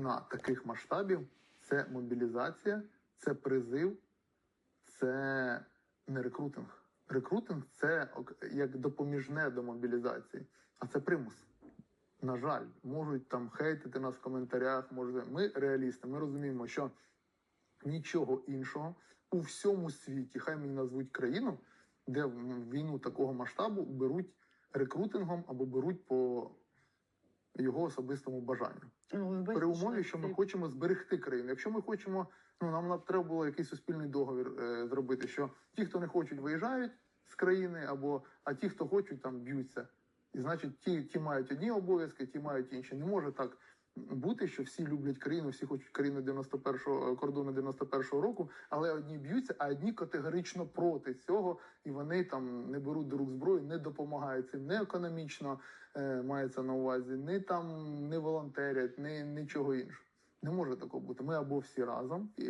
на таких масштабів це мобілізація, це призив, це не рекрутинг. Рекрутинг це як допоміжне до мобілізації, а це примус. На жаль, можуть там хейтити нас в коментарях. Може, ми реалісти, ми розуміємо, що нічого іншого у всьому світі, хай мені назвуть країну, де війну такого масштабу беруть рекрутингом або беруть по його особистому бажанню Ну, при умові, що ми хочемо зберегти країну. Якщо ми хочемо, ну нам на- треба було якийсь суспільний договір е, зробити, що ті, хто не хочуть, виїжджають з країни, або а ті, хто хочуть, там б'ються. І значить, ті, ті мають одні обов'язки, ті мають інші. Не може так бути, що всі люблять країну, всі хочуть країну 91-го кордону 91-го року, але одні б'ються, а одні категорично проти цього, і вони там не беруть до рук зброю, не допомагають цим не економічно е, мається на увазі, не там не волонтерять, не нічого іншого. Не може такого бути. Ми або всі разом, і,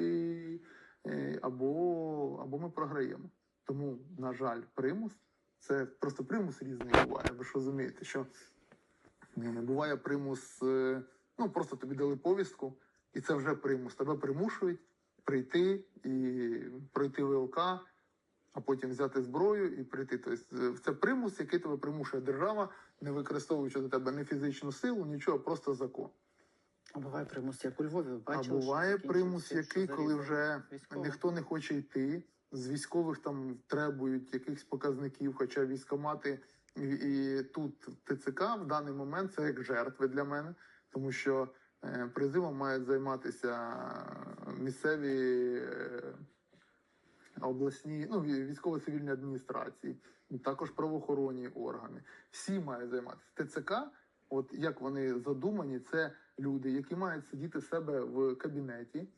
і, або, або ми програємо. Тому, на жаль, примус це просто примус різний буває. Ви ж розумієте, що е, буває примус, е, ну просто тобі дали повістку, і це вже примус. Тебе примушують прийти і пройти ВЛК, а потім взяти зброю і прийти. Тобто е, це примус, який тебе примушує держава, не використовуючи до тебе ні фізичну силу, нічого, просто закон. А буває примус, як у Львові. А бачили, що буває примус, який, коли вже військових? ніхто не хоче йти. З військових там требують якихось показників, хоча військомати і, і тут ТЦК в даний момент це як жертви для мене, тому що е, призивом мають займатися місцеві е, обласні, ну військово-цивільні адміністрації, також правоохоронні органи. Всі мають займатися. ТЦК, от як вони задумані, це люди, які мають сидіти в себе в кабінеті,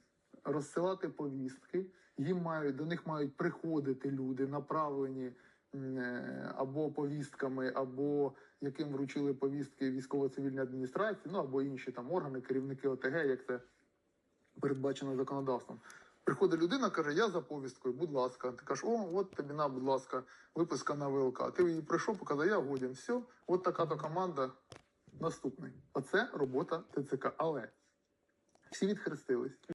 розсилати повістки. Їм мають до них мають приходити люди, направлені або повістками, або яким вручили повістки військово-цивільні адміністрації, ну або інші там органи, керівники ОТГ, як це передбачено законодавством. Приходить людина, каже: Я за повісткою, будь ласка. Ти кажеш, о, от тобі на, будь ласка, виписка на ВЛК. Ти її прийшов, показав, я годен. Все, от така то команда. Наступний. Оце робота ТЦК. Але всі відхрестились.